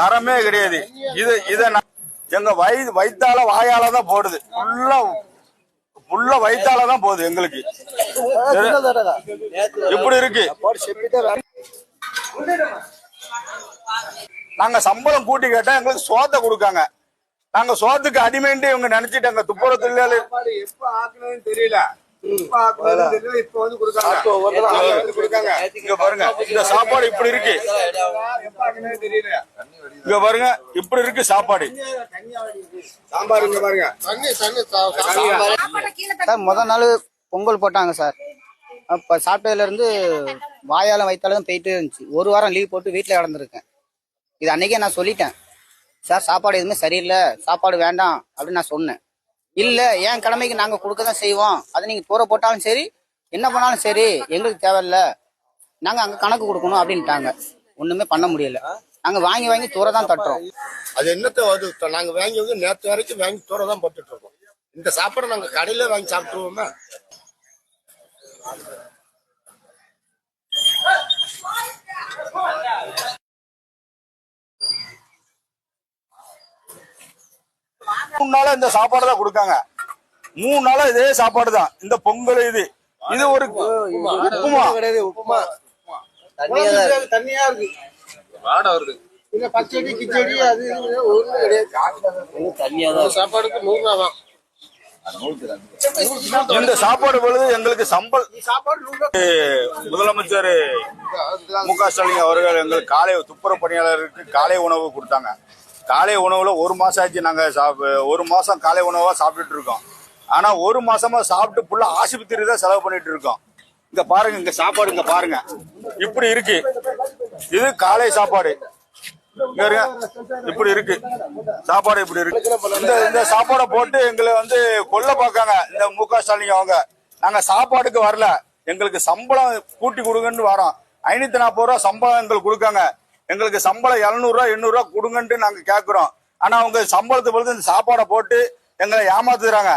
தரமே கிடையாது. இது இத எங்க வய வயித்தால வாயால தான் போடுது. ஃபுல்லா ஃபுல்லா வயித்தால தான் போகுது எங்களுக்கு. இப்படி இருக்கு. நாங்க சம்பளம் கூட்டி கேட்டா எங்களுக்கு சோத்தை கொடுக்காங்க. நாங்க சோத்துக்கு அடிமைன்ட்டு இவங்க நினைச்சிட்டாங்க. துப்புரவு தொழிலாளி தெரியல. இந்த சாப்பாடு இப்படி இருக்கு. இங்க பாருங்க. இப்படி இருக்கு சாப்பாடு. சாம்பார் இங்க பாருங்க. தண்ணி தண்ணி சார் முத நாள் பொங்கல் போட்டாங்க சார். அப்போ சாப்பிட்டதுலேருந்து வாயாலும் வயிற்றாலும் போயிட்டே இருந்துச்சு. ஒரு வாரம் லீவ் போட்டு வீட்டில் கிடந்திருக்கேன். இது அன்னைக்கே நான் சொல்லிட்டேன். சார் சாப்பாடு எதுவுமே சரியில்லை. சாப்பாடு வேண்டாம் அப்படின்னு நான் சொன்னேன். இல்லை என் கடமைக்கு நாங்கள் கொடுக்க தான் செய்வோம்? அது நீங்கள் போற போட்டாலும் சரி என்ன பண்ணாலும் சரி எங்களுக்கு தேவையில்ல. நாங்கள் அங்கே கணக்கு கொடுக்கணும் அப்படின்ட்டாங்க. ஒன்றுமே பண்ண முடியல. நாங்கள் வாங்கி வாங்கி தூர தான் தட்டுறோம். அது என்னத்த அது நாங்க வாங்கி வந்து நேத்து வரைக்கும் வாங்கி தூர தான் போட்டுட்டு இருக்கோம். இந்த சாப்பாடு நாங்க கடையில வாங்கி சாப்பிட்டுருவோமா? மூணு நாளா இந்த சாப்பாடு தான் கொடுக்காங்க. மூணு நாளா இதே சாப்பாடு தான் இந்த பொங்கல் இது. இது ஒரு உப்புமா. கிடையாது உப்புமா. தண்ணியா இருக்கு. வாடை வருது. பச்சடி கிச்சடி அது இது ஒண்ணும் கிடையாது. சாப்பாடுக்கு நூறு ரூபா தான். இந்த சாப்பாடு பொழுது எங்களுக்கு சம்பள் முதலமைச்சர் மு க ஸ்டாலின் அவர்கள் எங்களுக்கு காலை துப்புரவு பணியாளருக்கு காலை உணவு கொடுத்தாங்க. காலை உணவுல ஒரு மாசம் ஆச்சு நாங்க சாப்- ஒரு மாசம் காலை உணவா சாப்பிட்டுட்டு இருக்கோம். ஆனா ஒரு மாசமா சாப்பிட்டு ஃபுல்லா ஆஸ்பத்திரி தான் செலவு பண்ணிட்டு இருக்கோம். இங்க பாருங்க இங்க சாப்பாடு இங்க பாருங்க. இப்படி இருக்கு. இது காலை சாப்பாடு. இப்படி இருக்கு. சாப்பாடு இப்படி இருக்கு. இந்த இந்த சாப்பாடை போட்டு எங்களை வந்து கொல்ல பார்க்காங்க. இந்த மு க ஸ்டாலின் அவங்க. நாங்க சாப்பாடுக்கு வரல. எங்களுக்கு சம்பளம் கூட்டி கொடுங்கன்னு வரோம். ஐநூத்தி நாற்பது ரூபா சம்பளம் எங்களுக்கு கொடுக்காங்க. எங்களுக்கு சம்பளம் எழுநூறுவா எண்ணூறுவா கொடுங்கன்ட்டு நாங்கள் கேட்குறோம் ஆனால் அவங்க சம்பளத்தை பொழுது இந்த சாப்பாடை போட்டு எங்களை ஏமாத்துறாங்க.